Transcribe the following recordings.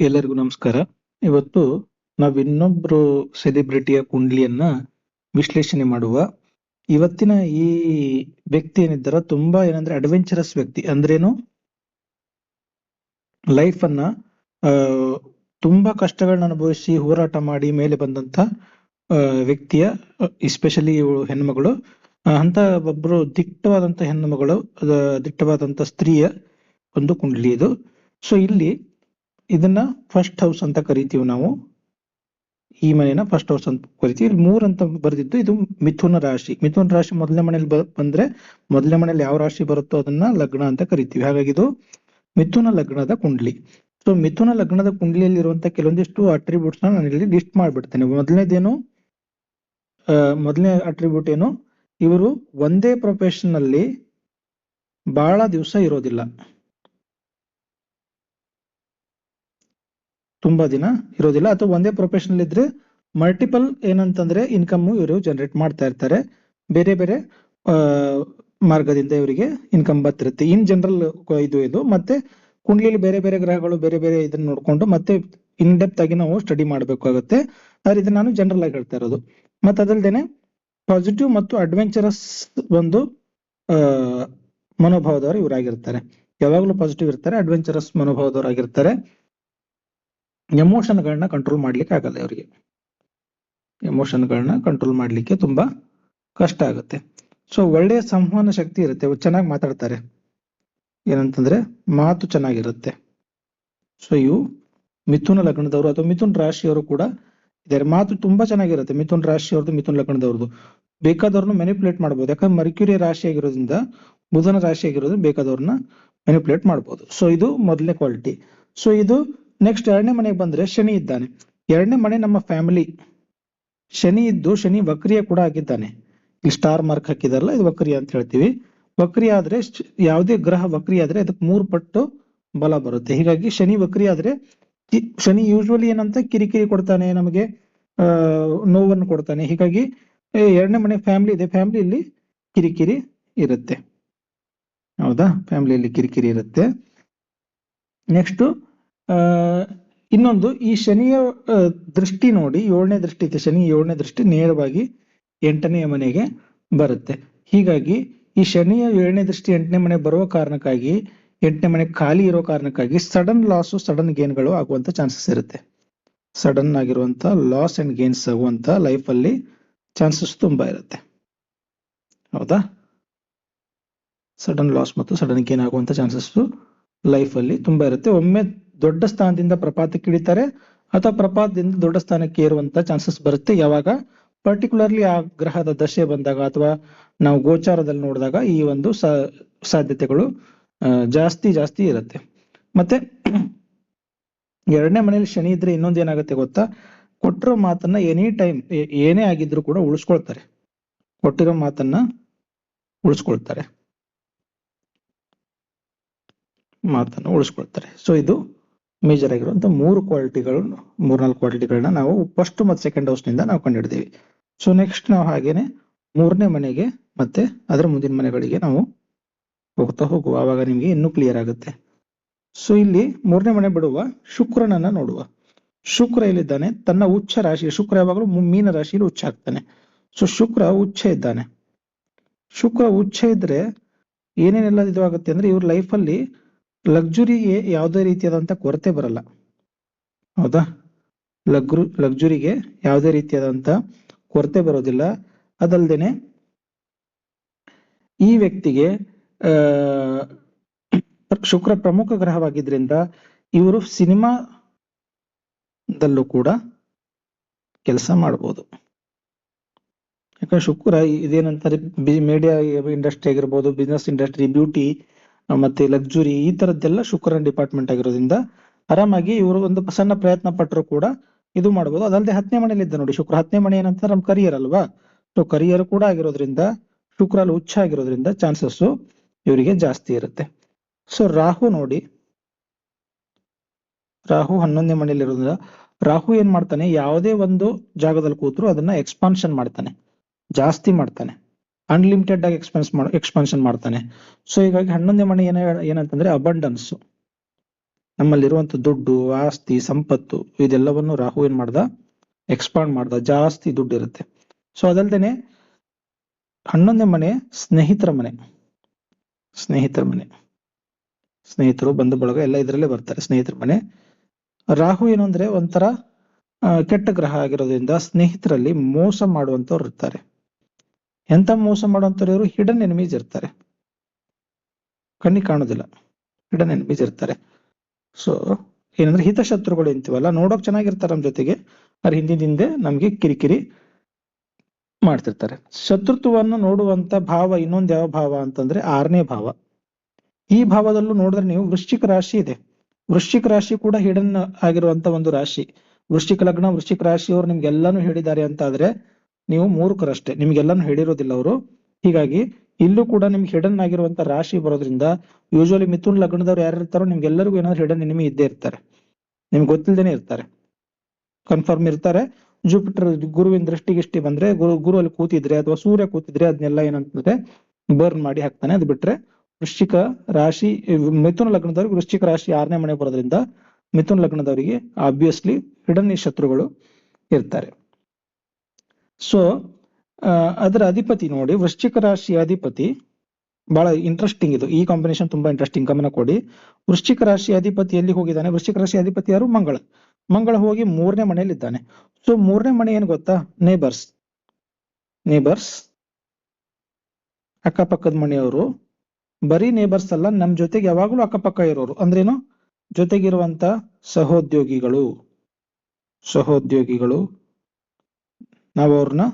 ಎಲ್ಲರಿಗೂ ನಮಸ್ಕಾರ. ಇವತ್ತು ನಾವು ಇನ್ನೊಬ್ರು ಸೆಲೆಬ್ರಿಟಿಯ ಕುಂಡ್ಲಿಯನ್ನ ವಿಶ್ಲೇಷಣೆ ಮಾಡುವ. ಇವತ್ತಿನ ಈ ವ್ಯಕ್ತಿ ಏನಿದ್ದಾರ ತುಂಬಾ ಏನಂದ್ರೆ ಅಡ್ವೆಂಚರಸ್ ವ್ಯಕ್ತಿ. ಅಂದ್ರೇನು? ಲೈಫ್ ಅನ್ನ ತುಂಬಾ ಕಷ್ಟಗಳನ್ನ ಅನುಭವಿಸಿ ಹೋರಾಟ ಮಾಡಿ ಮೇಲೆ ಬಂದಂತ ವ್ಯಕ್ತಿಯ ಎಸ್ಪೆಷಲಿ ಹೆಣ್ಮಗಳು. ಅಂತ ಒಬ್ರು ದಿಟ್ಟವಾದಂತ ಹೆಣ್ಣುಮಗಳು ದಿಟ್ಟವಾದಂತ ಸ್ತ್ರೀಯ ಒಂದು ಕುಂಡ್ಲಿ ಇದು. ಸೊ ಇಲ್ಲಿ ಇದನ್ನ ಫಸ್ಟ್ ಹೌಸ್ ಅಂತ ಕರಿತೀವಿ ನಾವು. ಈ ಮನೆಯನ್ನ ಫಸ್ಟ್ ಹೌಸ್ ಅಂತ ಕರಿತೀವಿ. ಇಲ್ಲಿ ಮೂರ್ ಅಂತ ಬರೆದಿದ್ದು ಇದು ಮಿಥುನ ರಾಶಿ. ಮಿಥುನ ರಾಶಿ ಮೊದಲನೇ ಮನೆಯಲ್ಲಿ ಬಂದ್ರೆ ಮೊದಲನೇ ಮನೆಯಲ್ಲಿ ಯಾವ ರಾಶಿ ಬರುತ್ತೋ ಅದನ್ನ ಲಗ್ನ ಅಂತ ಕರಿತೀವಿ. ಹಾಗಾಗಿ ಇದು ಮಿಥುನ ಲಗ್ನದ ಕುಂಡ್ಲಿ. ಸೊ ಮಿಥುನ ಲಗ್ನದ ಕುಂಡ್ಲಿಯಲ್ಲಿ ಇರುವಂತ ಕೆಲವೊಂದಿಷ್ಟು ಅಟ್ರಿಬ್ಯೂಟ್ಸ್ ನಾನು ಇಲ್ಲಿ ಲಿಸ್ಟ್ ಮಾಡ್ಬಿಡ್ತೇನೆ. ಮೊದಲನೇದೇನು? ಮೊದಲನೇ ಅಟ್ರಿಬ್ಯೂಟ್ ಏನು? ಇವರು ಒಂದೇ ಪ್ರೊಫೆಷನ್ ಅಲ್ಲಿ ಬಹಳ ದಿವಸ ಇರೋದಿಲ್ಲ. ತುಂಬಾ ದಿನ ಇರೋದಿಲ್ಲ. ಅಥವಾ ಒಂದೇ ಪ್ರೊಫೆಷನಲ್ ಇದ್ರೆ ಮಲ್ಟಿಪಲ್ ಏನಂತಂದ್ರೆ ಇನ್ಕಮ್ ಇವರು ಜನರೇಟ್ ಮಾಡ್ತಾ ಇರ್ತಾರೆ. ಬೇರೆ ಬೇರೆ ಮಾರ್ಗದಿಂದ ಇವರಿಗೆ ಇನ್ಕಮ್ ಬರ್ತಿರುತ್ತೆ. ಇನ್ ಜನರಲ್ ಇದು ಇದು. ಮತ್ತೆ ಕುಂಡ್ಲಿಲಿ ಬೇರೆ ಬೇರೆ ಗ್ರಹಗಳು ಬೇರೆ ಬೇರೆ ಇದನ್ನ ನೋಡ್ಕೊಂಡು ಮತ್ತೆ ಇನ್ ಡೆಪ್ತ್ ಆಗಿ ನಾವು ಸ್ಟಡಿ ಮಾಡಬೇಕಾಗುತ್ತೆ. ಆದ್ರೆ ಇದನ್ನ ನಾನು ಜನರಲ್ ಆಗಿ ಹೇಳ್ತಾ ಇರೋದು. ಮತ್ತೆ ಅದಲ್ದೇನೆ ಪಾಸಿಟಿವ್ ಮತ್ತು ಅಡ್ವೆಂಚರಸ್ ಒಂದು ಮನೋಭಾವದವರು ಇವರಾಗಿರ್ತಾರೆ. ಯಾವಾಗಲೂ ಪಾಸಿಟಿವ್ ಇರ್ತಾರೆ ಅಡ್ವೆಂಚರಸ್ ಮನೋಭಾವದವರಾಗಿರ್ತಾರೆ. ಎಮೋಷನ್ಗಳನ್ನ ಕಂಟ್ರೋಲ್ ಮಾಡ್ಲಿಕ್ಕೆ ಆಗಲ್ಲ ಅವರಿಗೆ ಎಮೋಷನ್ಗಳನ್ನ ಕಂಟ್ರೋಲ್ ಮಾಡ್ಲಿಕ್ಕೆ ತುಂಬಾ ಕಷ್ಟ ಆಗುತ್ತೆ. ಸೊ ಒಳ್ಳೆಯ ಸಂವಹನ ಶಕ್ತಿ ಇರುತ್ತೆ. ಚೆನ್ನಾಗಿ ಮಾತಾಡ್ತಾರೆ. ಏನಂತಂದ್ರೆ ಮಾತು ಚೆನ್ನಾಗಿರುತ್ತೆ. ಸೊ ಇವು ಮಿಥುನ ಲಗ್ನದವರು ಅಥವಾ ಮಿಥುನ್ ರಾಶಿಯವರು ಕೂಡ ಇದಾರೆ ಮಾತು ತುಂಬಾ ಚೆನ್ನಾಗಿರುತ್ತೆ. ಮಿಥುನ್ ರಾಶಿಯವ್ರದ್ದು, ಮಿಥುನ್ ಲಗ್ನದವ್ರದ್ದು. ಬೇಕಾದವ್ರನ್ನ ಮೆನಿಪುಲೇಟ್ ಮಾಡ್ಬೋದು. ಯಾಕಂದ್ರೆ ಮರ್ಕ್ಯೂರಿ ರಾಶಿ ಆಗಿರೋದ್ರಿಂದ ಬುಧನ ರಾಶಿ ಆಗಿರೋದ್ರಿಂದ ಬೇಕಾದವ್ರನ್ನ ಮೆನಿಪುಲೇಟ್ ಮಾಡ್ಬೋದು. ಸೊ ಇದು ಮೊದಲನೇ ಕ್ವಾಲಿಟಿ ಸೊ ಇದು ನೆಕ್ಸ್ಟ್ ಎರಡನೇ ಮನೆಗೆ ಬಂದ್ರೆ ಶನಿ ಇದ್ದಾನೆ. ಎರಡನೇ ಮನೆ ನಮ್ಮ ಫ್ಯಾಮಿಲಿ ಶನಿ ಇದ್ದು ಶನಿ ವಕ್ರಿಯ ಕೂಡ ಆಗಿದ್ದಾನೆ. ಇಲ್ಲಿ ಸ್ಟಾರ್ ಮಾರ್ಕ್ ಹಾಕಿದಾರಲ್ಲ, ಇದು ವಕ್ರಿಯ ಅಂತ ಹೇಳ್ತೀವಿ. ವಕ್ರಿ ಆದ್ರೆ ಯಾವುದೇ ಗ್ರಹ ವಕ್ರಿ ಆದ್ರೆ ಅದಕ್ಕೆ ಮೂರು ಪಟ್ಟು ಬಲ ಬರುತ್ತೆ. ಹೀಗಾಗಿ ಶನಿ ವಕ್ರಿ ಆದ್ರೆ ಶನಿ ಯೂಶುವಲಿ ಏನಂತ ಕಿರಿಕಿರಿ ಕೊಡ್ತಾನೆ, ನಮಗೆ ನೋವನ್ನು ಕೊಡ್ತಾನೆ. ಹೀಗಾಗಿ ಎರಡನೇ ಮನೆ ಫ್ಯಾಮಿಲಿ ಇದೆ. ಫ್ಯಾಮಿಲಿಯಲ್ಲಿ ಕಿರಿಕಿರಿ ಇರುತ್ತೆ. ಹೌದಾ? ಫ್ಯಾಮಿಲಿಯಲ್ಲಿ ಕಿರಿಕಿರಿ ಇರುತ್ತೆ. ನೆಕ್ಸ್ಟ್ ಇನ್ನೊಂದು, ಈ ಶನಿಯ ದೃಷ್ಟಿ ನೋಡಿ, ಏಳನೇ ದೃಷ್ಟಿ ಇದೆ ಶನಿ ಏಳನೇ ದೃಷ್ಟಿ ನೇರವಾಗಿ ಎಂಟನೆಯ ಮನೆಗೆ ಬರುತ್ತೆ. ಹೀಗಾಗಿ, ಈ ಶನಿಯ ಏಳನೇ ದೃಷ್ಟಿ ಎಂಟನೇ ಮನೆ ಬರುವ ಕಾರಣಕ್ಕಾಗಿ, ಎಂಟನೇ ಮನೆ ಖಾಲಿ ಇರೋ ಕಾರಣಕ್ಕಾಗಿ ಸಡನ್ ಲಾಸು ಸಡನ್ ಗೇನ್ಗಳು ಆಗುವಂತ ಚಾನ್ಸಸ್ ಇರುತ್ತೆ. ಸಡನ್ ಆಗಿರುವಂತ ಲಾಸ್ ಅಂಡ್ ಗೇನ್ಸ್ ಆಗುವಂತ ಲೈಫ್ ಅಲ್ಲಿ ಚಾನ್ಸಸ್ ತುಂಬಾ ಇರುತ್ತೆ. ಹೌದಾ? ಸಡನ್ ಲಾಸ್ ಮತ್ತು ಸಡನ್ ಗೇನ್ ಆಗುವಂತ ಚಾನ್ಸಸ್ ಲೈಫ್ ಅಲ್ಲಿ ತುಂಬಾ ಇರುತ್ತೆ. ಒಮ್ಮೆ ದೊಡ್ಡ ಸ್ಥಾನದಿಂದ ಪ್ರಪಾತಕ್ಕೆ ಇಳಿತಾರೆ ಅಥವಾ ಪ್ರಪಾತದಿಂದ ದೊಡ್ಡ ಸ್ಥಾನಕ್ಕೆ ಏರುವಂತ ಚಾನ್ಸಸ್ ಬರುತ್ತೆ. ಯಾವಾಗ? ಪರ್ಟಿಕ್ಯುಲರ್ಲಿ ಆ ಗ್ರಹದ ದಶೆ ಬಂದಾಗ ಅಥವಾ ನಾವು ಗೋಚಾರದಲ್ಲಿ ನೋಡಿದಾಗ ಈ ಒಂದು ಸಾಧ್ಯತೆಗಳು ಜಾಸ್ತಿ ಜಾಸ್ತಿ ಇರುತ್ತೆ. ಮತ್ತೆ ಎರಡನೇ ಮನೇಲಿ ಶನಿ ಇದ್ರೆ ಇನ್ನೊಂದ್ ಏನಾಗುತ್ತೆ ಗೊತ್ತಾ? ಕೊಟ್ಟಿರೋ ಮಾತನ್ನ ಎನಿ ಟೈಮ್ ಏನೇ ಆಗಿದ್ರು ಕೂಡ ಉಳಿಸ್ಕೊಳ್ತಾರೆ. ಕೊಟ್ಟಿರೋ ಮಾತನ್ನ ಉಳಿಸ್ಕೊಳ್ತಾರೆ. ಮಾತನ್ನ ಉಳಿಸ್ಕೊಳ್ತಾರೆ. ಸೊ ಇದು ಮೇಜರ್ ಆಗಿರುವಂತ ಮೂರು ಕ್ವಾಲಿಟಿಗಳು, ಮೂರ್ನಾಲ್ಕು ಕ್ವಾಲಿಟಿಗಳನ್ನ ನಾವು ಫಸ್ಟ್ ಮತ್ತು ಸೆಕೆಂಡ್ ಹೌಸ್ನಿಂದ ನಾವು ಕಂಡಿಡ್ತೀವಿ ಸೊ ನೆಕ್ಸ್ಟ್ ನಾವು ಹಾಗೇನೆ ಮೂರನೇ ಮನೆಗೆ ಮತ್ತೆ ಅದರ ಮುಂದಿನ ಮನೆಗಳಿಗೆ ನಾವು ಹೋಗ್ತಾ ಹೋಗುವ. ಆವಾಗ ನಿಮಗೆ ಇನ್ನೂ ಕ್ಲಿಯರ್ ಆಗುತ್ತೆ. ಸೊ ಇಲ್ಲಿ ಮೂರನೇ ಮನೆ ಬಿಡುವ ಶುಕ್ರನನ್ನ ನೋಡುವ. ಶುಕ್ರ ಇಲ್ಲಿದ್ದಾನೆ ತನ್ನ ಉಚ್ಚ ರಾಶಿ ಶುಕ್ರ ಯಾವಾಗಲೂ ಮೀನ ರಾಶಿಯಲ್ಲಿ ಉಚ್ಚ ಆಗ್ತಾನೆ. ಸೊ ಶುಕ್ರ ಉಚ್ಚ ಇದ್ದಾನೆ. ಶುಕ್ರ ಉಚ್ಚ ಇದ್ರೆ ಏನೇನೆಲ್ಲ ಇದು ಆಗುತ್ತೆ ಅಂದ್ರೆ ಇವ್ರ ಲೈಫಲ್ಲಿ ಲಕ್ಸುರಿಗೆ ಯಾವುದೇ ರೀತಿಯಾದಂತ ಕೊರತೆ ಬರಲ್ಲ. ಹೌದಾ? ಲಗ್ರು ಲಕ್ಸುರಿಗೆ ಯಾವುದೇ ರೀತಿಯಾದಂತ ಕೊರತೆ ಬರೋದಿಲ್ಲ. ಅದಲ್ದೇನೆ ಈ ವ್ಯಕ್ತಿಗೆ ಶುಕ್ರ ಪ್ರಮುಖ ಗ್ರಹವಾಗಿದ್ರಿಂದ ಇವರು ಸಿನಿಮಾದಲ್ಲೂ ಕೂಡ ಕೆಲಸ ಮಾಡಬಹುದು ಯಾಕಂದ್ರೆ ಶುಕ್ರ ಇದೇನಂತಾರೆ ಮೀಡಿಯಾ ಇಂಡಸ್ಟ್ರಿ ಆಗಿರ್ಬೋದು ಬಿಸ್ನೆಸ್ ಇಂಡಸ್ಟ್ರಿ ಬ್ಯೂಟಿ ಮತ್ತೆ ಲಕ್ಸುರಿ ಈ ತರದ್ದೆಲ್ಲ ಶುಕ್ರನ ಡಿಪಾರ್ಟ್ಮೆಂಟ್ ಆಗಿರೋದ್ರಿಂದ ಆರಾಮಾಗಿ ಇವರು ಒಂದು ಸಣ್ಣ ಪ್ರಯತ್ನ ಪಟ್ಟರು ಕೂಡ ಇದು ಮಾಡಬಹುದು ಅದಲ್ಲದೆ ಹತ್ತನೇ ಮನೆಯಲ್ಲಿ ಇದ್ದ ನೋಡಿ, ಶುಕ್ರ ಹತ್ತನೇ ಮನೆ ಏನಂತ ನಮ್ ಕರಿಯರ್ ಅಲ್ವಾ? ಸೊ ಕರಿಯರ್ ಕೂಡ ಆಗಿರೋದ್ರಿಂದ ಶುಕ್ರ ಅಲ್ಲಿ ಉಚ್ಚ ಆಗಿರೋದ್ರಿಂದ ಚಾನ್ಸಸ್ ಇವರಿಗೆ ಜಾಸ್ತಿ ಇರುತ್ತೆ. ಸೊ ರಾಹು ನೋಡಿ, ರಾಹು ಹನ್ನೊಂದನೇ ಮನೆಯಲ್ಲಿ ಇರೋದ್ರಿಂದ ರಾಹು ಏನ್ ಮಾಡ್ತಾನೆ, ಯಾವುದೇ ಒಂದು ಜಾಗದಲ್ಲಿ ಕೂತ್ರು ಅದನ್ನ ಎಕ್ಸ್ಪಾನ್ಷನ್ ಮಾಡ್ತಾನೆ, ಜಾಸ್ತಿ ಮಾಡ್ತಾನೆ. ಅನ್ಲಿಮಿಟೆಡ್ ಆಗಿ ಎಕ್ಸ್ಪೆನ್ಸ್ ಎಕ್ಸ್ಪಾನ್ಷನ್ ಮಾಡ್ತಾನೆ. ಸೊ ಹೀಗಾಗಿ ಹನ್ನೊಂದೇ ಮನೆ ಏನ, ಏನಂತಂದ್ರೆ ಅಬಂಡನ್ಸ್ ನಮ್ಮಲ್ಲಿರುವಂತ ದುಡ್ಡು, ಆಸ್ತಿ, ಸಂಪತ್ತು, ಇದೆಲ್ಲವನ್ನು ರಾಹು ಏನ್ ಮಾಡ್ದ? ಎಕ್ಸ್ಪಾಂಡ್ ಮಾಡ್ದ. ಜಾಸ್ತಿ ದುಡ್ಡು ಇರುತ್ತೆ. ಸೊ ಅದಲ್ದೇನೆ ಹನ್ನೊಂದೇ ಮನೆ ಸ್ನೇಹಿತರ ಮನೆ. ಸ್ನೇಹಿತರ ಮನೆ. ಸ್ನೇಹಿತರು, ಬಂಧು ಬಳಗ ಎಲ್ಲ ಇದರಲ್ಲೇ ಬರ್ತಾರೆ ಸ್ನೇಹಿತರ ಮನೆ. ರಾಹು ಏನು ಅಂದ್ರೆ ಒಂಥರ ಕೆಟ್ಟ ಗ್ರಹ ಆಗಿರೋದ್ರಿಂದ ಸ್ನೇಹಿತರಲ್ಲಿ ಮೋಸ ಮಾಡುವಂತವ್ರು ಇರ್ತಾರೆ. ಎಂತ ಮೋಸ ಮಾಡುವಂಥವ್ರು ಇವರು ಹಿಡನ್ ಎನಿಮೀಸ್ ಇರ್ತಾರೆ. ಕಣ್ಣಿ ಕಾಣೋದಿಲ್ಲ. ಹಿಡನ್ ಎನಿಮೀಸ್ ಇರ್ತಾರೆ. ಸೊ ಏನಂದ್ರೆ ಹಿತಶತ್ರುಗಳು ಅಂತೀವಲ್ಲ, ನೋಡೋಕ್ ಚೆನ್ನಾಗಿರ್ತಾರೆ ನಮ್ ಜೊತೆಗೆ ಅವ್ರ ಹಿಂದಿನ ಹಿಂದೆ ನಮ್ಗೆ ಕಿರಿಕಿರಿ ಮಾಡ್ತಿರ್ತಾರೆ. ಶತ್ರುತ್ವವನ್ನು ನೋಡುವಂತ ಭಾವ ಇನ್ನೊಂದ್ ಯಾವ ಭಾವ ಅಂತಂದ್ರೆ ಆರನೇ ಭಾವ. ಈ ಭಾವದಲ್ಲೂ ನೋಡಿದ್ರೆ ನೀವು ವೃಶ್ಚಿಕ ರಾಶಿ ಇದೆ. ವೃಶ್ಚಿಕ ರಾಶಿ ಕೂಡ ಹಿಡನ್ ಆಗಿರುವಂತ ಒಂದು ರಾಶಿ. ವೃಶ್ಚಿಕ ಲಗ್ನ, ವೃಶ್ಚಿಕ ರಾಶಿಯವರು ನಿಮ್ಗೆಲ್ಲಾನು ಹೇಳಿದ್ದಾರೆ ಅಂತ ಆದ್ರೆ ನೀವು ಮೂರ್ಖರಷ್ಟೇ. ನಿಮ್ಗೆಲ್ಲಾನು ಹೇಳಿರೋದಿಲ್ಲ ಅವರು. ಹೀಗಾಗಿ ಇಲ್ಲೂ ಕೂಡ ನಿಮ್ಗೆ ಹಿಡನ್ ಆಗಿರುವಂತ ರಾಶಿ ಬರೋದ್ರಿಂದ ಯೂಶುವಲಿ ಮಿಥುನ್ ಲಗ್ನದವ್ರು ಯಾರು ಇರ್ತಾರೋ ನಿಮ್ಗೆಲ್ಲರಿಗೂ ಏನಾದ್ರು ಹಿಡನ್ ಎನಿಮಿ ಇದ್ದೇ ಇರ್ತಾರೆ. ನಿಮ್ಗೆ ಗೊತ್ತಿಲ್ಲದೇನೆ ಇರ್ತಾರೆ. ಕನ್ಫರ್ಮ್ ಇರ್ತಾರೆ. ಜುಪಿಟರ್ ಗುರುವಿನ ದೃಷ್ಟಿಗಿಷ್ಟಿ ಬಂದ್ರೆ ಗುರು ಗುರು ಅಲ್ಲಿ ಕೂತಿದ್ರೆ ಅಥವಾ ಸೂರ್ಯ ಕೂತಿದ್ರೆ ಅದನ್ನೆಲ್ಲ ಏನಂತಂದ್ರೆ ಬರ್ನ್ ಮಾಡಿ ಹಾಕ್ತಾನೆ. ಅದು ಬಿಟ್ರೆ ವೃಶ್ಚಿಕ ರಾಶಿ, ಮಿಥುನ್ ಲಗ್ನದವ್ರಿಗೆ ವೃಶ್ಚಿಕ ರಾಶಿ ಆರನೇ ಮನೆ ಬರೋದ್ರಿಂದ ಮಿಥುನ್ ಲಗ್ನದವರಿಗೆ ಆಬ್ವಿಯಸ್ಲಿ ಹಿಡನ್ ಶತ್ರುಗಳು ಇರ್ತಾರೆ. ಸೊ ಅದರ ಅಧಿಪತಿ ನೋಡಿ, ವೃಶ್ಚಿಕ ರಾಶಿ ಅಧಿಪತಿ, ಬಹಳ ಇಂಟ್ರೆಸ್ಟಿಂಗ್ ಇದು. ಈ ಕಾಂಬಿನೇಷನ್ ತುಂಬಾ ಇಂಟ್ರೆಸ್ಟಿಂಗ್ ಗಮನ ಕೊಡಿ. ವೃಶ್ಚಿಕ ರಾಶಿ ಅಧಿಪತಿ ಎಲ್ಲಿ ಹೋಗಿದ್ದಾನೆ? ವೃಶ್ಚಿಕ ರಾಶಿ ಅಧಿಪತಿ ಯಾರು? ಮಂಗಳ. ಮಂಗಳ ಹೋಗಿ ಮೂರನೇ ಮನೆಯಲ್ಲಿ ಇದ್ದಾನೆ. ಸೊ ಮೂರನೇ ಮನೆ ಏನ್ ಗೊತ್ತಾ? ನೇಬರ್ಸ್ ನೇಬರ್ಸ್ ಅಕ್ಕಪಕ್ಕದ ಮನೆಯವರು. ಬರೀ ನೇಬರ್ಸ್ ಅಲ್ಲ, ನಮ್ ಜೊತೆಗೆ ಯಾವಾಗಲೂ ಅಕ್ಕಪಕ್ಕ ಇರೋರು. ಅಂದ್ರೇನು? ಜೊತೆಗಿರುವಂತ ಸಹೋದ್ಯೋಗಿಗಳು. ಸಹೋದ್ಯೋಗಿಗಳು. ನಾವು ಅವ್ರನ್ನ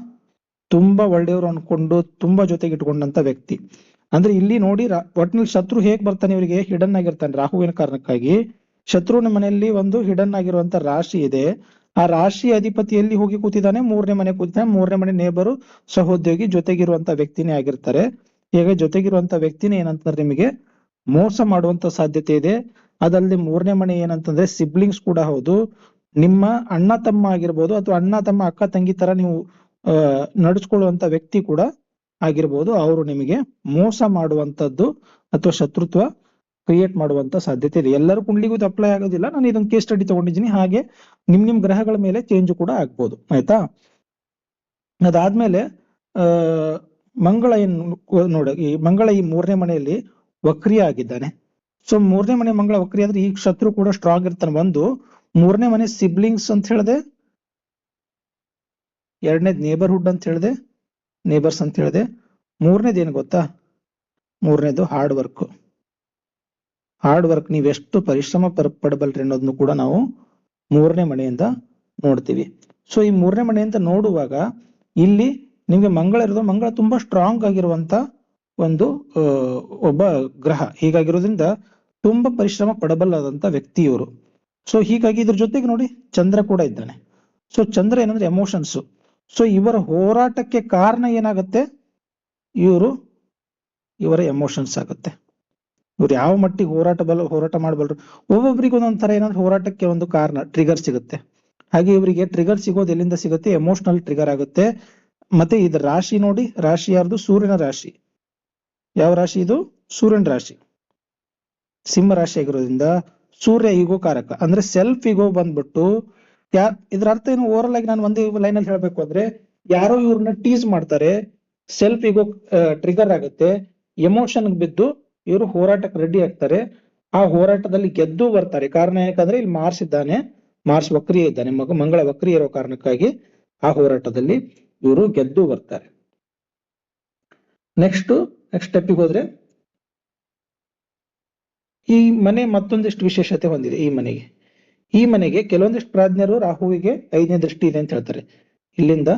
ತುಂಬಾ ಒಳ್ಳೆಯವರು ಅನ್ಕೊಂಡು ತುಂಬಾ ಜೊತೆಗೆ ಇಟ್ಕೊಂಡಂತ ವ್ಯಕ್ತಿ. ಅಂದ್ರೆ ಇಲ್ಲಿ ನೋಡಿ ಒಟ್ಟಿನಲ್ಲಿ ಶತ್ರು ಹೇಗ್ ಬರ್ತಾನೆ ಇವರಿಗೆ? ಹಿಡನ್ ಆಗಿರ್ತಾನೆ. ರಾಹುವಿನ ಕಾರಣಕ್ಕಾಗಿ ಶತ್ರುವಿನ ಮನೆಯಲ್ಲಿ ಒಂದು ಹಿಡನ್ ಆಗಿರುವಂತ ರಾಶಿ ಇದೆ. ಆ ರಾಶಿ ಅಧಿಪತಿ ಎಲ್ಲಿ ಹೋಗಿ ಕೂತಿದ್ದಾನೆ, ಮೂರನೇ ಮನೆ ಕೂತಿದ್ದಾನೆ. ಮೂರನೇ ಮನೆ ನೇಬರು, ಸಹೋದ್ಯೋಗಿ, ಜೊತೆಗಿರುವಂತ ವ್ಯಕ್ತಿನೇ ಆಗಿರ್ತಾರೆ. ಈಗ ಜೊತೆಗಿರುವಂತ ವ್ಯಕ್ತಿನೇ ಏನಂತಂದ್ರೆ ನಿಮಗೆ ಮೋಸ ಮಾಡುವಂತ ಸಾಧ್ಯತೆ ಇದೆ. ಅದಲ್ಲದೆ ಮೂರನೇ ಮನೆ ಏನಂತಂದ್ರೆ ಸಿಬ್ಲಿಂಗ್ಸ್ ಕೂಡ ಹೌದು. ನಿಮ್ಮ ಅಣ್ಣ ತಮ್ಮ ಆಗಿರ್ಬೋದು ಅಥವಾ ಅಣ್ಣ ತಮ್ಮ ಅಕ್ಕ ತಂಗಿ ತರ ನೀವು ನಡ್ಸ್ಕೊಳ್ಳುವಂತ ವ್ಯಕ್ತಿ ಕೂಡ ಆಗಿರ್ಬೋದು. ಅವರು ನಿಮಗೆ ಮೋಸ ಮಾಡುವಂತದ್ದು ಅಥವಾ ಶತ್ರುತ್ವ ಕ್ರಿಯೇಟ್ ಮಾಡುವಂತ ಸಾಧ್ಯತೆ ಇದೆ. ಎಲ್ಲರೂ ಕುಂಡ್ಲಿಗೂ ಅಪ್ಲೈ ಆಗೋದಿಲ್ಲ. ನಾನು ಇದೊಂದು ಕೇಸ್ ಸ್ಟಡಿ ತಗೊಂಡಿದ್ದೀನಿ. ಹಾಗೆ ನಿಮ್ ನಿಮ್ ಗ್ರಹಗಳ ಮೇಲೆ ಚೇಂಜ್ ಕೂಡ ಆಗ್ಬೋದು. ಆಯ್ತಾ? ಅದಾದ್ಮೇಲೆ, ಆ, ಮಂಗಳ ಏನ್ ನೋಡ, ಈ ಮಂಗಳ ಈ ಮೂರನೇ ಮನೆಯಲ್ಲಿ ವಕ್ರಿಯ ಆಗಿದ್ದಾನೆ ಸೊ ಮೂರನೇ ಮನೆ ಮಂಗಳ ವಕ್ರಿಯ ಅಂದ್ರೆ ಈ ಶತ್ರು ಕೂಡ ಸ್ಟ್ರಾಂಗ್ ಇರ್ತಾನೆ. ಒಂದು ಮೂರನೇ ಮನೆ ಸಿಬ್ಲಿಂಗ್ಸ್ ಅಂತ ಹೇಳಿದೆ. ಎರಡನೇದು ನೇಬರ್ಹುಡ್ ಅಂತ ಹೇಳಿದೆ. ನೇಬರ್ಸ್ ಅಂತ ಹೇಳಿದೆ. ಮೂರನೇದು ಏನು ಗೊತ್ತಾ? ಮೂರನೇದು ಹಾರ್ಡ್ ವರ್ಕ್ ಹಾರ್ಡ್ ವರ್ಕ್ ನೀವೆಷ್ಟು ಪರಿಶ್ರಮ ಪರ್ ಪಡಬಲ್ರಿ ಅನ್ನೋದನ್ನು ಕೂಡ ನಾವು ಮೂರನೇ ಮನೆಯಿಂದ ನೋಡ್ತೀವಿ. ಸೊ ಈ ಮೂರನೇ ಮನೆಯಿಂದ ನೋಡುವಾಗ ಇಲ್ಲಿ ನಿಮಗೆ ಮಂಗಳ ಇರೋದು, ಮಂಗಳ ತುಂಬಾ ಸ್ಟ್ರಾಂಗ್ ಆಗಿರುವಂತ ಒಂದು ಒಬ್ಬ ಗ್ರಹ. ಹೀಗಾಗಿರೋದ್ರಿಂದ ತುಂಬಾ ಪರಿಶ್ರಮ ಪಡಬಲ್ಲದಂತ ವ್ಯಕ್ತಿ ಇವರು ಸೊ ಹೀಗಾಗಿ ಇದ್ರ ಜೊತೆಗೆ ನೋಡಿ, ಚಂದ್ರ ಕೂಡ ಇದ್ದಾನೆ. ಸೊ ಚಂದ್ರ ಏನಂದ್ರೆ ಎಮೋಷನ್ಸ್ ಸೊ ಇವರ ಹೋರಾಟಕ್ಕೆ ಕಾರಣ ಏನಾಗುತ್ತೆ? ಇವರು, ಇವರ ಎಮೋಷನ್ಸ್ ಆಗುತ್ತೆ. ಇವ್ರು ಯಾವ ಮಟ್ಟಿಗೆ ಹೋರಾಟ ಬಲ್, ಹೋರಾಟ ಮಾಡಬಲ್ಲರು ಒಬ್ಬೊಬ್ರಿಗೆ ಒಂದೊಂದ್ ತರ ಏನಂದ್ರೆ ಹೋರಾಟಕ್ಕೆ ಒಂದು ಕಾರಣ ಟ್ರಿಗರ್ ಸಿಗುತ್ತೆ. ಹಾಗೆ ಇವರಿಗೆ ಟ್ರಿಗರ್ ಸಿಗೋದು ಎಲ್ಲಿಂದ ಸಿಗುತ್ತೆ? ಎಮೋಷನಲ್ ಟ್ರಿಗರ್ ಆಗುತ್ತೆ. ಮತ್ತೆ ಇದ್ರ ರಾಶಿ ನೋಡಿ, ರಾಶಿ ಯಾರ್ದು? ಸೂರ್ಯನ ರಾಶಿ. ಯಾವ ರಾಶಿ ಇದು? ಸೂರ್ಯನ ರಾಶಿ. ಸಿಂಹ ರಾಶಿ ಆಗಿರೋದ್ರಿಂದ ಸೂರ್ಯ ಈಗೋ ಕಾರಕ. ಅಂದ್ರೆ ಸೆಲ್ಫ್ ಈಗೋ ಬಂದ್ಬಿಟ್ಟು ಯಾ, ಇದ್ರ ಅರ್ಥ ಏನು? ಓವರಲ್ ಆಗಿ ನಾನು ಒಂದೇ ಲೈನ್ ಅಲ್ಲಿ ಹೇಳ್ಬೇಕು ಅಂದ್ರೆ ಯಾರೋ ಇವ್ರನ್ನ ಟೀಸ್ ಮಾಡ್ತಾರೆ ಸೆಲ್ಫ್ ಈಗೋ ಟ್ರಿಗರ್ ಆಗುತ್ತೆ ಎಮೋಷನ್ ಬಿದ್ದು ಇವರು ಹೋರಾಟಕ್ಕೆ ರೆಡಿ ಆಗ್ತಾರೆ. ಆ ಹೋರಾಟದಲ್ಲಿ ಗೆದ್ದು ಬರ್ತಾರೆ. ಕಾರಣ ಯಾಕಂದ್ರೆ ಇಲ್ಲಿ ಮಾರ್ಸ್ ಇದ್ದಾನೆ, ಮಾರ್ಸ್ ವಕ್ರಿಯ ಇದ್ದಾನೆ, ಮಗ ಮಂಗಳ ವಕ್ರಿಯ ಇರೋ ಕಾರಣಕ್ಕಾಗಿ ಆ ಹೋರಾಟದಲ್ಲಿ ಇವರು ಗೆದ್ದು ಬರ್ತಾರೆ. ನೆಕ್ಸ್ಟ್ ನೆಕ್ಸ್ಟ್ ಸ್ಟೆಪ್ಪಿಗೆ ಹೋದ್ರೆ ಈ ಮನೆ ಮತ್ತೊಂದಿಷ್ಟು ವಿಶೇಷತೆ ಹೊಂದಿದೆ, ಈ ಮನೆಗೆ. ಈ ಮನೆಗೆ ಕೆಲವೊಂದಿಷ್ಟು ಪ್ರಾಜ್ಞರು ರಾಹುವಿಗೆ ಐದನೇ ದೃಷ್ಟಿ ಇದೆ ಅಂತ ಹೇಳ್ತಾರೆ. ಇಲ್ಲಿಂದ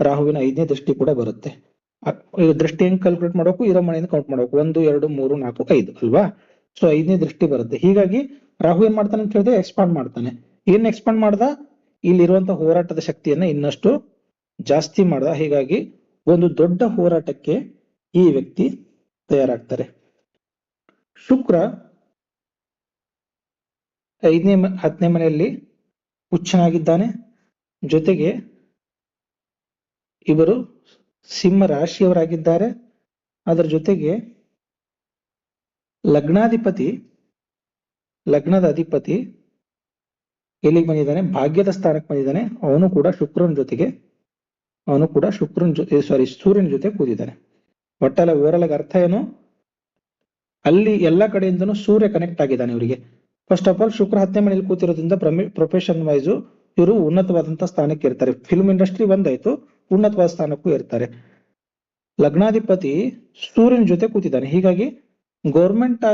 ರಾಹುವಿನ ಐದನೇ ದೃಷ್ಟಿ ಕೂಡ ಬರುತ್ತೆ. ದೃಷ್ಟಿ ಹೆಂಗ್ ಕ್ಯಾಲ್ಕುಲೇಟ್ ಮಾಡಬೇಕು, ಇರೋ ಮನೆಯಿಂದ ಕೌಂಟ್ ಮಾಡಬೇಕು. ಒಂದು, ಎರಡು, ಮೂರು, ನಾಲ್ಕು, ಐದು, ಅಲ್ವಾ? ಸೊ ಐದನೇ ದೃಷ್ಟಿ ಬರುತ್ತೆ. ಹೀಗಾಗಿ ರಾಹು ಏನ್ ಮಾಡ್ತಾನೆ ಅಂತ ಹೇಳಿದ್ರೆ ಎಕ್ಸ್ಪಾಂಡ್ ಮಾಡ್ತಾನೆ. ಏನ್ ಎಕ್ಸ್ಪಾಂಡ್ ಮಾಡ್ದ? ಇಲ್ಲಿರುವಂತ ಹೋರಾಟದ ಶಕ್ತಿಯನ್ನ ಇನ್ನಷ್ಟು ಜಾಸ್ತಿ ಮಾಡ್ದ. ಹೀಗಾಗಿ ಒಂದು ದೊಡ್ಡ ಹೋರಾಟಕ್ಕೆ ಈ ವ್ಯಕ್ತಿ ತಯಾರಾಗ್ತಾರೆ. ಶುಕ್ರ ಐದನೇ ಹತ್ತನೇ ಮನೆಯಲ್ಲಿ ಹುಚ್ಚನಾಗಿದ್ದಾನೆ. ಜೊತೆಗೆ ಇವರು ಸಿಂಹ ರಾಶಿಯವರಾಗಿದ್ದಾರೆ. ಅದರ ಜೊತೆಗೆ ಲಗ್ನಾಧಿಪತಿ, ಲಗ್ನದ ಅಧಿಪತಿ ಎಲ್ಲಿಗೆ ಬಂದಿದ್ದಾನೆ? ಭಾಗ್ಯದ ಸ್ಥಾನಕ್ಕೆ ಬಂದಿದ್ದಾನೆ. ಅವನು ಕೂಡ ಶುಕ್ರನ ಜೊತೆಗೆ, ಅವನು ಕೂಡ ಶುಕ್ರನ ಜೊತೆ ಸಾರಿ ಸೂರ್ಯನ ಜೊತೆ ಕೂತಿದ್ದಾನೆ. ಒಟ್ಟಲ್ಲ ಓವರಲ್ ಅರ್ಥ ಏನು? ಅಲ್ಲಿ ಎಲ್ಲ ಕಡೆಯಿಂದನೂ ಸೂರ್ಯ ಕನೆಕ್ಟ್ ಆಗಿದ್ದಾನೆ ಇವರಿಗೆ. ಫಸ್ಟ್ ಆಫ್ ಆಲ್ ಶುಕ್ರ ಹತ್ತನೇ ಮನೆಯಲ್ಲಿ ಕೂತಿರೋದ್ರಿಂದ ಪ್ರೊಫೆಷನ್ ವೈಸ್ ಇವರು ಉನ್ನತವಾದಂತಹ ಸ್ಥಾನಕ್ಕೆ ಇರ್ತಾರೆ. ಫಿಲ್ಮ್ ಇಂಡಸ್ಟ್ರಿ ಒಂದಾಯ್ತು, ಉನ್ನತವಾದ ಸ್ಥಾನಕ್ಕೂ ಇರ್ತಾರೆ. ಲಗ್ನಾಧಿಪತಿ ಸೂರ್ಯನ ಜೊತೆ ಕೂತಿದ್ದಾನೆ. ಹೀಗಾಗಿ ಗೌರ್ಮೆಂಟ್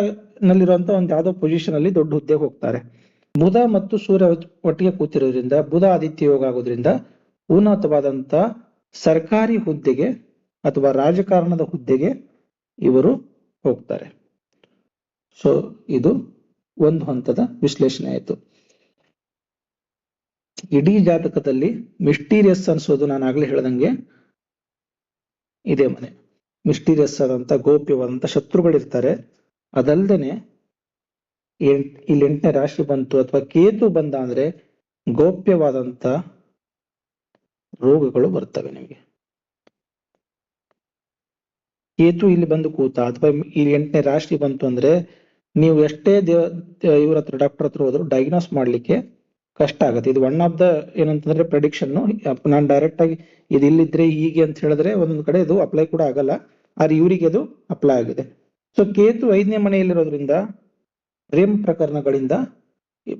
ನಲ್ಲಿರುವಂತ ಒಂದು ಯಾವ್ದೋ ಪೊಸಿಷನ್ ಅಲ್ಲಿ ದೊಡ್ಡ ಹುದ್ದೆಗೆ ಹೋಗ್ತಾರೆ. ಬುಧ ಮತ್ತು ಸೂರ್ಯ ಒಟ್ಟಿಗೆ ಕೂತಿರೋದ್ರಿಂದ, ಬುಧ ಆದಿತ್ಯ ಯೋಗ ಆಗೋದ್ರಿಂದ ಉನ್ನತವಾದಂತ ಸರ್ಕಾರಿ ಹುದ್ದೆಗೆ ಅಥವಾ ರಾಜಕಾರಣದ ಹುದ್ದೆಗೆ ಇವರು ಹೋಗ್ತಾರೆ. ಸೊ ಇದು ಒಂದು ಹಂತದ ವಿಶ್ಲೇಷಣೆ ಆಯಿತು. ಇಡೀ ಜಾತಕದಲ್ಲಿ ಮಿಸ್ಟೀರಿಯಸ್ ಅನ್ಸೋದು ನಾನು ಆಗ್ಲೇ ಹೇಳ್ದಂಗೆ ಇದೇ ಮನೆ. ಮಿಸ್ಟೀರಿಯಸ್ ಆದಂತ, ಗೋಪ್ಯವಾದಂತ ಶತ್ರುಗಳಿರ್ತಾರೆ. ಅದಲ್ದೇನೆ ಇಲ್ಲಿ ಎಂಟನೇ ರಾಶಿ ಬಂತು ಅಥವಾ ಕೇತು ಬಂದ ಅಂದ್ರೆ ಗೋಪ್ಯವಾದಂತ ರೋಗಗಳು ಬರ್ತವೆ ನಿಮಗೆ. ಕೇತು ಇಲ್ಲಿ ಬಂದು ಕೂತ ಅಥವಾ ಇಲ್ಲಿ ಎಂಟನೇ ರಾಶಿ ಬಂತು ಅಂದ್ರೆ ನೀವು ಎಷ್ಟೇ ದೇವ ಇವ್ರ ಹತ್ರ ಡಾಕ್ಟರ್ ಹತ್ರ ಹೋದ್ರು ಡಯಾಗ್ನೋಸ್ ಮಾಡ್ಲಿಕ್ಕೆ ಕಷ್ಟ ಆಗುತ್ತೆ. ಇದು ಒನ್ ಆಫ್ ದ ಏನಂತಂದ್ರೆ ಪ್ರೆಡಿಕ್ಷನ್ ನಾನು ಡೈರೆಕ್ಟ್ ಆಗಿ ಇದು ಇಲ್ಲಿದ್ರೆ ಹೀಗೆ ಅಂತ ಹೇಳಿದ್ರೆ ಒಂದೊಂದು ಕಡೆ ಇದು ಅಪ್ಲೈ ಕೂಡ ಆಗಲ್ಲ. ಆದ್ರೆ ಇವರಿಗೆ ಅದು ಅಪ್ಲೈ ಆಗಿದೆ. ಸೊ ಕೇತು ಐದನೇ ಮನೆಯಲ್ಲಿರೋದ್ರಿಂದ ಪ್ರೇಮ್ ಪ್ರಕರಣಗಳಿಂದ,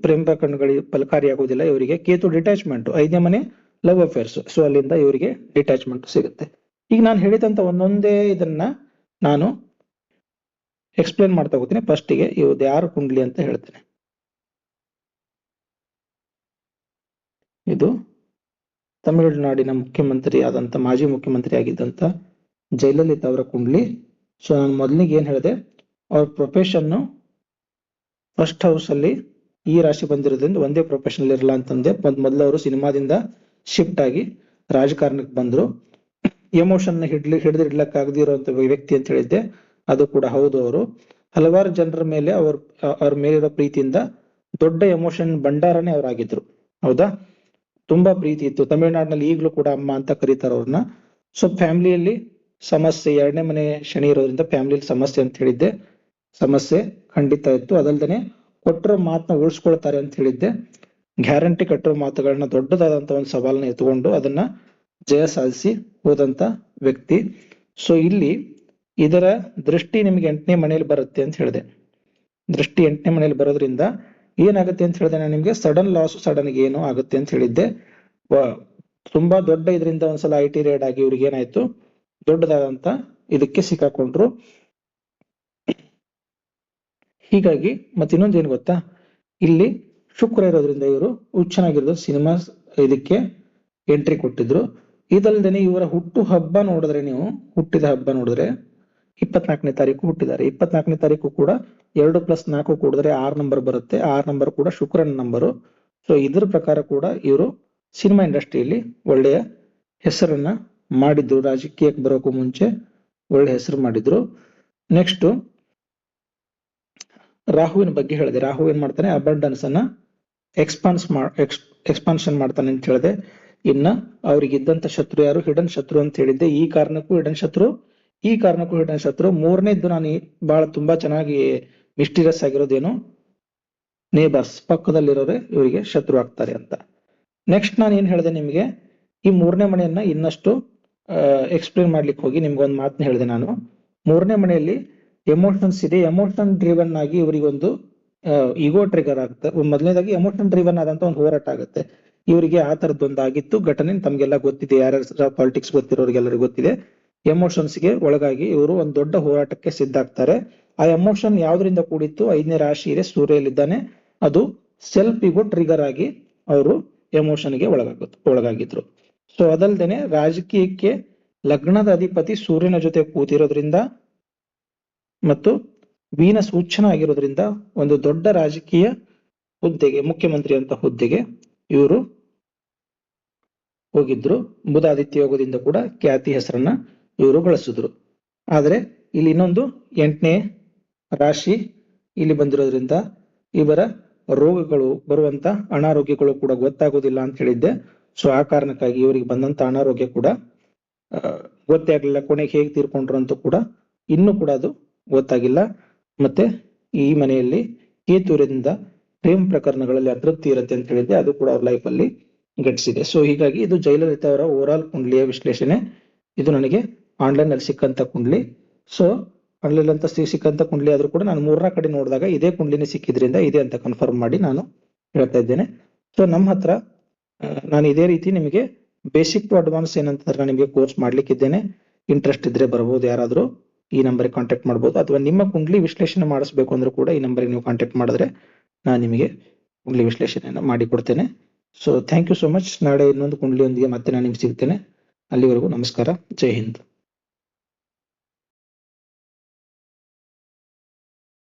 ಪ್ರೇಮ ಪ್ರಕರಣಗಳಿಗೆ ಫಲಕಾರಿಯಾಗುವುದಿಲ್ಲ ಇವರಿಗೆ. ಕೇತು ಡಿಟ್ಯಾಚ್ಮೆಂಟ್ ಐದನೇ ಮನೆ ಲವ್ ಅಫೇರ್ಸ್ ಸೊ ಅಲ್ಲಿಂದ ಇವರಿಗೆ ಡಿಟ್ಯಾಚ್ಮೆಂಟ್ ಸಿಗುತ್ತೆ. ಈಗ ನಾನು ಹೇಳಿದಂತ ಒಂದೊಂದೇ ಇದನ್ನ ನಾನು ಎಕ್ಸ್ಪ್ಲೇನ್ ಮಾಡ್ತಾ ಹೋಗ್ತೀನಿ. ಫಸ್ಟಿಗೆ ಇವ್ದು ಯಾರು ಕುಂಡ್ಲಿ ಅಂತ ಹೇಳ್ತೇನೆ. ಇದು ತಮಿಳುನಾಡಿನ ಮುಖ್ಯಮಂತ್ರಿ ಆದಂತ, ಮಾಜಿ ಮುಖ್ಯಮಂತ್ರಿ ಆಗಿದ್ದಂತ ಜಯಲಲಿತಾ ಅವರ ಕುಂಡ್ಲಿ. ಸೊ ನಾನು ಮೊದಲಿಗೆ ಏನ್ ಹೇಳಿದೆ, ಅವ್ರ ಪ್ರೊಫೆಷನ್ ಫಸ್ಟ್ ಹೌಸ್ ಅಲ್ಲಿ ಈ ರಾಶಿ ಬಂದಿರೋದ್ರಿಂದ ಒಂದೇ ಪ್ರೊಫೆಷನ್ ಇರಲ್ಲ ಅಂತಂದೆ. ಮೊದಲು ಅವರು ಸಿನಿಮಾದಿಂದ ಶಿಫ್ಟ್ ಆಗಿ ರಾಜಕಾರಣಕ್ಕೆ ಬಂದ್ರು. ಎಮೋಷನ್ ಹಿಡ್ಲಿ ಹಿಡಿದು ಇಡ್ಲಕ್ಕಾಗದೇ ಇರುವಂತ ವ್ಯಕ್ತಿ ಅಂತ ಹೇಳಿದ್ದೆ. ಅದು ಕೂಡ ಹೌದು ಅವರು. ಹಲವಾರು ಜನರ ಮೇಲೆ ಅವ್ರ ಅವ್ರ ಮೇಲಿರೋ ಪ್ರೀತಿಯಿಂದ ದೊಡ್ಡ ಎಮೋಷನ್ ಭಂಡಾರನೇ ಅವರಾಗಿದ್ರು. ಹೌದಾ? ತುಂಬಾ ಪ್ರೀತಿ ಇತ್ತು. ತಮಿಳುನಾಡಿನಲ್ಲಿ ಈಗಲೂ ಕೂಡ ಅಮ್ಮ ಅಂತ ಕರೀತಾರ ಅವ್ರನ್ನ. ಸೊ ಫ್ಯಾಮಿಲಿಯಲ್ಲಿ ಸಮಸ್ಯೆ, ಎರಡನೇ ಮನೆ ಶನಿ ಇರೋದ್ರಿಂದ ಫ್ಯಾಮಿಲಿಯಲ್ಲಿ ಸಮಸ್ಯೆ ಅಂತ ಹೇಳಿದ್ದೆ. ಸಮಸ್ಯೆ ಖಂಡಿತ ಇತ್ತು. ಅದಲ್ದೇನೆ ಕೊಟ್ಟರ ಮಾತನ್ನ ಉಳಿಸ್ಕೊಳ್ತಾರೆ ಅಂತ ಹೇಳಿದ್ದೆ. ಗ್ಯಾರಂಟಿ ಕಟ್ಟಿರೋ ಮಾತುಗಳನ್ನ ದೊಡ್ಡದಾದಂತ ಒಂದು ಸವಾಲನ್ನ ಎತ್ಕೊಂಡು ಅದನ್ನ ಜಯ ಸಾಧಿಸಿ ಹೋದಂತ ವ್ಯಕ್ತಿ. ಸೊ ಇಲ್ಲಿ ಇದರ ದೃಷ್ಟಿ ನಿಮ್ಗೆ ಎಂಟನೇ ಮನೆಯಲ್ಲಿ ಬರುತ್ತೆ ಅಂತ ಹೇಳಿದೆ. ದೃಷ್ಟಿ ಎಂಟನೇ ಮನೆಯಲ್ಲಿ ಬರೋದ್ರಿಂದ ಏನಾಗುತ್ತೆ ಅಂತ ಹೇಳಿದೆ, ನಾನು ನಿಮ್ಗೆ ಸಡನ್ ಲಾಸ್ ಸಡನ್ ಏನು ಆಗುತ್ತೆ ಅಂತ ಹೇಳಿದ್ದೆ. ತುಂಬಾ ದೊಡ್ಡ ಇದರಿಂದ ಒಂದ್ಸಲ ಐ ಟಿ ರೇಡ್ ಆಗಿ ಇವ್ರಿಗೆ ಏನಾಯ್ತು? ದೊಡ್ಡದಾದಂತ ಇದಕ್ಕೆ ಸಿಕ್ಕಾಕೊಂಡ್ರು. ಹೀಗಾಗಿ ಮತ್ತೆ ಇನ್ನೊಂದು ಏನು ಗೊತ್ತಾ? ಇಲ್ಲಿ ಶುಕ್ರ ಇರೋದ್ರಿಂದ ಇವರು ಹುಚ್ಚನಾಗಿರೋದು ಸಿನಿಮಾ ಇದಕ್ಕೆ ಎಂಟ್ರಿ ಕೊಟ್ಟಿದ್ರು. ಇದಲ್ದೇನೆ ಇವರ ಹುಟ್ಟು ಹಬ್ಬ ನೋಡಿದ್ರೆ ನೀವು, ಹುಟ್ಟಿದ ಹಬ್ಬ ನೋಡಿದ್ರೆ ಇಪ್ಪತ್ನಾಲ್ಕನೇ ತಾರೀಕು ಹುಟ್ಟಿದ್ದಾರೆ. ಇಪ್ಪತ್ನಾಲ್ಕನೇ ತಾರೀಕು ಕೂಡ ಎರಡು ಪ್ಲಸ್ ನಾಲ್ಕು ಕೂಡಿದ್ರೆ ಆರ್ ನಂಬರ್ ಬರುತ್ತೆ. ಆರ್ ನಂಬರ್ ಕೂಡ ಶುಕ್ರನ ನಂಬರು ಸೊ ಇದ್ರ ಪ್ರಕಾರ ಕೂಡ ಇವರು ಸಿನಿಮಾ ಇಂಡಸ್ಟ್ರಿಯಲ್ಲಿ ಒಳ್ಳೆಯ ಹೆಸರನ್ನ ಮಾಡಿದ್ರು. ರಾಜಕೀಯಕ್ಕೆ ಬರೋಕ್ಕೂ ಮುಂಚೆ ಒಳ್ಳೆ ಹೆಸರು ಮಾಡಿದ್ರು. ನೆಕ್ಸ್ಟ್ ರಾಹುವಿನ ಬಗ್ಗೆ ಹೇಳಿದೆ. ರಾಹು ಏನ್ ಮಾಡ್ತಾನೆ? ಅಬಂಡನ್ಸ್ ಅನ್ನ ಎಕ್ಸ್ಪಾನ್ಸ್ ಎಕ್ಸ್ಪಾನ್ಷನ್ ಮಾಡ್ತಾನೆ ಅಂತ ಹೇಳಿದೆ. ಇನ್ನ ಅವ್ರಿಗಿದ್ದಂತ ಶತ್ರು ಯಾರು? ಹಿಡನ್ ಶತ್ರು ಅಂತ ಹೇಳಿದ್ದೆ. ಈ ಕಾರಣಕ್ಕೂ ಹಿಡನ್ ಶತ್ರು ಈ ಕಾರಣಕ್ಕೂ ಹೇಳ್ತಾನೆ, ಶತ್ರು ಮೂರನೇದ್ದು ನಾನು ಬಹಳ ತುಂಬಾ ಚೆನ್ನಾಗಿ ಮಿಸ್ಟೀರಿಯಸ್ ಆಗಿರೋದೇನು? ನೇಬರ್ಸ್ ಪಕ್ಕದಲ್ಲಿರೋರೆ ಇವರಿಗೆ ಶತ್ರು ಆಗ್ತಾರೆ ಅಂತ. ನೆಕ್ಸ್ಟ್ ನಾನು ಏನ್ ಹೇಳಿದೆ ನಿಮಗೆ, ಈ ಮೂರನೇ ಮನೆಯನ್ನ ಇನ್ನಷ್ಟು ಎಕ್ಸ್ಪ್ಲೇನ್ ಮಾಡ್ಲಿಕ್ಕೆ ಹೋಗಿ ನಿಮ್ಗೆ ಒಂದು ಮಾತನ್ನ ಹೇಳಿದೆ ನಾನು. ಮೂರನೇ ಮನೆಯಲ್ಲಿ ಎಮೋಷನ್ಸ್ ಇದೆ ಎಮೋಷನ್ ಡ್ರಿವನ್ ಆಗಿ ಇವರಿಗೊಂದು ಈಗೋ ಟ್ರಿಗರ್ ಆಗುತ್ತೆ. ಮೊದಲನೇದಾಗಿ ಎಮೋಷನ್ ಡ್ರಿವನ್ ಆದಂತ ಒಂದು ಹೋರಾಟ ಆಗುತ್ತೆ. ಇವರಿಗೆ ಆ ತರದ್ದೊಂದಾಗಿತ್ತು, ಘಟನೆ ತಮ್ಗೆಲ್ಲ ಗೊತ್ತಿದೆ, ಯಾರ್ಯಾರ ಪಾಲಿಟಿಕ್ಸ್ ಗೊತ್ತಿರೋರಿಗೆಲ್ಲರಿಗೂ ಗೊತ್ತಿದೆ. ಎಮೋಷನ್ಸ್ಗೆ ಒಳಗಾಗಿ ಇವರು ಒಂದು ದೊಡ್ಡ ಹೋರಾಟಕ್ಕೆ ಸಿದ್ಧಾಗ್ತಾರೆ. ಆ ಎಮೋಷನ್ ಯಾವ್ದ್ರಿಂದ ಕೂಡಿತ್ತು? ಐದನೇ ರಾಶಿ ಇದೆ ಅದು ಸೆಲ್ಫಿಗೂ ಟ್ರಿಗರ್ ಆಗಿ ಅವರು ಎಮೋಷನ್ಗೆ ಒಳಗಾಗ ಒಳಗಾಗಿದ್ರು. ಸೊ ಅದಲ್ದೇನೆ ರಾಜಕೀಯಕ್ಕೆ ಲಗ್ನದ ಅಧಿಪತಿ ಸೂರ್ಯನ ಜೊತೆ ಕೂತಿರೋದ್ರಿಂದ ಮತ್ತು ವೀನಸ್ ಉಚ್ಚನ ಆಗಿರೋದ್ರಿಂದ ಒಂದು ದೊಡ್ಡ ರಾಜಕೀಯ ಹುದ್ದೆಗೆ, ಮುಖ್ಯಮಂತ್ರಿ ಅಂತ ಹುದ್ದೆಗೆ ಇವರು ಹೋಗಿದ್ರು. ಬುಧ ಆದಿತ್ಯ ಯೋಗದಿಂದ ಕೂಡ ಖ್ಯಾತಿ ಹೆಸರನ್ನ ಇವರು ಬಳಸಿದ್ರು. ಆದರೆ ಇಲ್ಲಿ ಇನ್ನೊಂದು ಎಂಟನೇ ರಾಶಿ ಇಲ್ಲಿ ಬಂದಿರೋದ್ರಿಂದ ಇವರ ರೋಗಗಳು ಬರುವಂತ ಅನಾರೋಗ್ಯಗಳು ಕೂಡ ಗೊತ್ತಾಗೋದಿಲ್ಲ ಅಂತ ಹೇಳಿದ್ದೆ. ಸೊ ಆ ಕಾರಣಕ್ಕಾಗಿ ಇವರಿಗೆ ಬಂದಂತ ಅನಾರೋಗ್ಯ ಕೂಡ ಗೊತ್ತೇ ಆಗಲಿಲ್ಲ. ಕೊನೆಗೆ ಹೇಗೆ ತೀರ್ಕೊಂಡ್ರು ಅಂತ ಕೂಡ ಇನ್ನೂ ಕೂಡ ಅದು ಗೊತ್ತಾಗಿಲ್ಲ. ಮತ್ತೆ ಈ ಮನೆಯಲ್ಲಿ ಕೇತುರದಿಂದ ಪ್ರೇಮ ಪ್ರಕರಣಗಳಲ್ಲಿ ಅತೃಪ್ತಿ ಇರುತ್ತೆ ಅಂತ ಹೇಳಿದ್ದೆ. ಅದು ಕೂಡ ಅವ್ರ ಲೈಫ್ ಅಲ್ಲಿ ಘಟಿಸಿದೆ. ಸೊ ಹೀಗಾಗಿ ಇದು ಜಯಲಲಿತಾ ಅವರ ಓವರ್ ಆಲ್ ಕುಂಡ್ಲಿಯ ವಿಶ್ಲೇಷಣೆ. ಇದು ನನಗೆ ಆನ್ಲೈನ್ ಅಲ್ಲಿ ಸಿಕ್ಕಂತ ಕುಂಡ್ಲಿ. ಸೊ ಆನ್ಲೈನ್ ಅಂತ ಸಿಕ್ಕಂತ ಕುಂಡ್ಲಿ ಆದ್ರೂ ಕೂಡ ನಾನು ಮೂರನೇ ಕಡೆ ನೋಡಿದಾಗ ಇದೇ ಕುಂಡ್ಲಿನೇ ಸಿಕ್ಕಿದ್ರಿಂದ ಇದೆ ಅಂತ ಕನ್ಫರ್ಮ್ ಮಾಡಿ ನಾನು ಹೇಳ್ತಾ ಇದ್ದೇನೆ. ಸೊ ನಮ್ಮ ಹತ್ರ ನಾನು ಇದೇ ರೀತಿ ನಿಮಗೆ ಬೇಸಿಕ್ ಟು ಅಡ್ವಾನ್ಸ್ ಏನಂತಂದ್ರೆ ನಿಮಗೆ ಕೋರ್ಸ್ ಮಾಡ್ಲಿಕ್ಕಿದ್ದೇನೆ. ಇಂಟ್ರೆಸ್ಟ್ ಇದ್ರೆ ಬರಬಹುದು ಯಾರಾದರೂ ಈ ನಂಬರ್ಗೆ ಕಾಂಟ್ಯಾಕ್ಟ್ ಮಾಡ್ಬೋದು. ಅಥವಾ ನಿಮ್ಮ ಕುಂಡ್ಲಿ ವಿಶ್ಲೇಷಣೆ ಮಾಡಿಸ್ಬೇಕು ಅಂದ್ರೂ ಕೂಡ ಈ ನಂಬರ್ಗೆ ನೀವು ಕಾಂಟ್ಯಾಕ್ಟ್ ಮಾಡಿದ್ರೆ ನಾನು ನಿಮಗೆ ಕುಂಡ್ಲಿ ವಿಶ್ಲೇಷಣೆಯನ್ನು ಮಾಡಿಕೊಡ್ತೇನೆ so thank you so much ನಾಳೆ ಇನ್ನೊಂದು ಕುಂಡ್ಲಿಯೊಂದಿಗೆ ಮತ್ತೆ ನಾನು ನಿಮ್ಗೆ ಸಿಗ್ತೇನೆ. ಅಲ್ಲಿವರೆಗೂ ನಮಸ್ಕಾರ. ಜೈ ಹಿಂದ್.